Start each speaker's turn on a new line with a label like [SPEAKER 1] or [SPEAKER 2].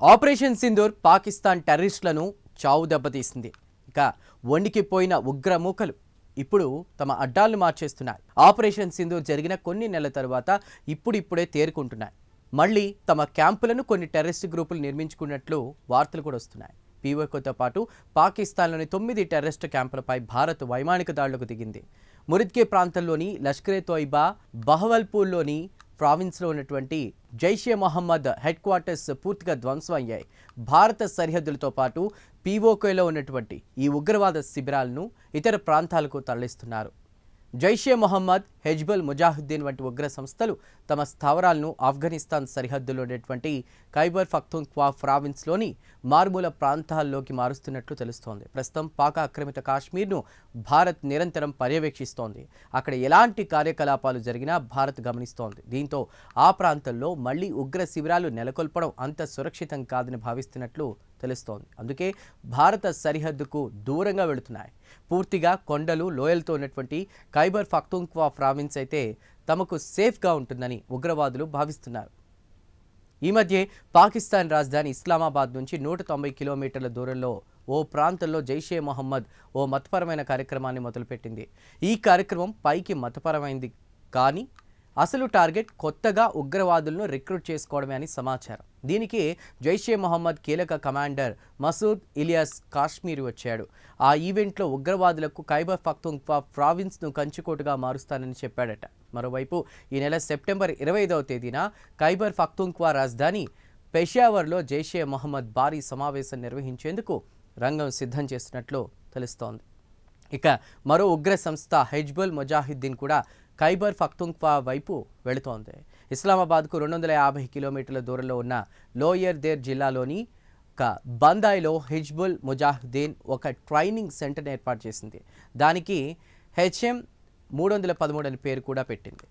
[SPEAKER 1] Operation Sindoor Pakistan టెర్రరిస్టులను చావు దెబ్బతీసింది. ఇక వణికిపోయిన ఉగ్రమూకలు ఇప్పుడు తమ అడ్డాలను మార్చేస్తున్నాయి. ఆపరేషన్ సింధూర్ జరిగిన కొన్ని నెలల తర్వాత ఇప్పుడిప్పుడే తేరుకుంటున్నాయి. మళ్ళీ తమ క్యాంపులను కొన్ని టెర్రరిస్ట్ గ్రూపులు నిర్మించుకున్నట్లు వార్తలు కూడా వస్తున్నాయి. పీఓకోతో పాటు పాకిస్తాన్లోని తొమ్మిది టెర్రరిస్ట్ క్యాంపులపై భారత్ వైమానిక దాడులకు దిగింది. మురిద్కే ప్రాంతంలోని లష్కరే తోయిబా బహవల్పూర్లోని ప్రావిన్స్లో ఉన్నటువంటి జైషే మొహమ్మద్ హెడ్ క్వార్టర్స్ పూర్తిగా ధ్వంసం అయ్యాయి భారత సరిహద్దులతో పాటు పీఓకేలో ఉన్నటువంటి ఈ ఉగ్రవాద శిబిరాలను ఇతర ప్రాంతాలకు తరలిస్తున్నారు. జైషే మొహమ్మద్ హెజ్బల్ ముజాహుద్దీన్ వంటి ఉగ్ర సంస్థలు తమ స్థావరాలను ఆఫ్ఘనిస్తాన్ సరిహద్దులో ఉన్నటువంటి ఖైబర్ పఖ్తూన్ఖ్వా ప్రావిన్స్లోని మారుమూల ప్రాంతాల్లోకి మారుస్తున్నట్లు తెలుస్తోంది. ప్రస్తుతం పాక ఆక్రమిత కాశ్మీర్ను భారత్ నిరంతరం పర్యవేక్షిస్తోంది. అక్కడ ఎలాంటి కార్యకలాపాలు జరిగినా భారత్ గమనిస్తోంది. దీంతో ఆ ప్రాంతంలో మళ్ళీ ఉగ్ర శిబిరాలు నెలకొల్పడం అంత సురక్షితం కాదని భావిస్తున్నట్లు తెలుస్తోంది. అందుకే భారత సరిహద్దుకు దూరంగా వెళుతున్నాయి. పూర్తిగా కొండలు లోయలతో ఉన్నటువంటి ఖైబర్ ఫక్తుంక్వా ప్రావిన్స్ అయితే తమకు సేఫ్గా ఉంటుందని ఉగ్రవాదులు భావిస్తున్నారు. ఈ మధ్య పాకిస్తాన్ రాజధాని ఇస్లామాబాద్ నుంచి నూట తొంభై కిలోమీటర్ల దూరంలో ఓ ప్రాంతంలో జైషే మొహమ్మద్ ఓ మతపరమైన కార్యక్రమాన్ని మొదలుపెట్టింది. ఈ కార్యక్రమం పైకి మతపరమైంది కానీ అసలు టార్గెట్ కొత్తగా ఉగ్రవాదులను రిక్రూట్ చేసుకోవడమే అని సమాచారం. దీనికి జైషే మొహమ్మద్ కీలక కమాండర్ మసూద్ ఇలియాస్ కాశ్మీర్ వచ్చాడు. ఆ ఈవెంట్లో ఉగ్రవాదులకు ఖైబర్ పఖ్తూన్ఖ్వా ప్రావిన్స్ను కంచుకోటుగా మారుస్తానని చెప్పాడట. మరోవైపు ఈ నెల సెప్టెంబర్ ఇరవై ఐదవ తేదీన ఖైబర్ పఖ్తూన్ఖ్వా రాజధాని పెషావర్లో జైషే మొహమ్మద్ భారీ సమావేశం నిర్వహించేందుకు రంగం సిద్ధం చేస్తున్నట్లు తెలుస్తోంది. ఇక మరో ఉగ్ర సంస్థ హెజ్బుల్ ముజాహిద్దీన్ కూడా ఖైబర్ పఖ్తూన్ఖ్వా వైపు వెళుతోంది. ఇస్లామాబాద్కు రెండు వందల యాభై కిలోమీటర్ల దూరంలో ఉన్న లోయర్ దేర్ జిల్లాలోని ఒక బందాయిలో హిజ్బుల్ ముజాహుద్దీన్ ఒక ట్రైనింగ్ సెంటర్ ఏర్పాటు చేసింది. దానికి హెచ్ఎం మూడు వందల పదమూడు అని పేరు కూడా పెట్టింది.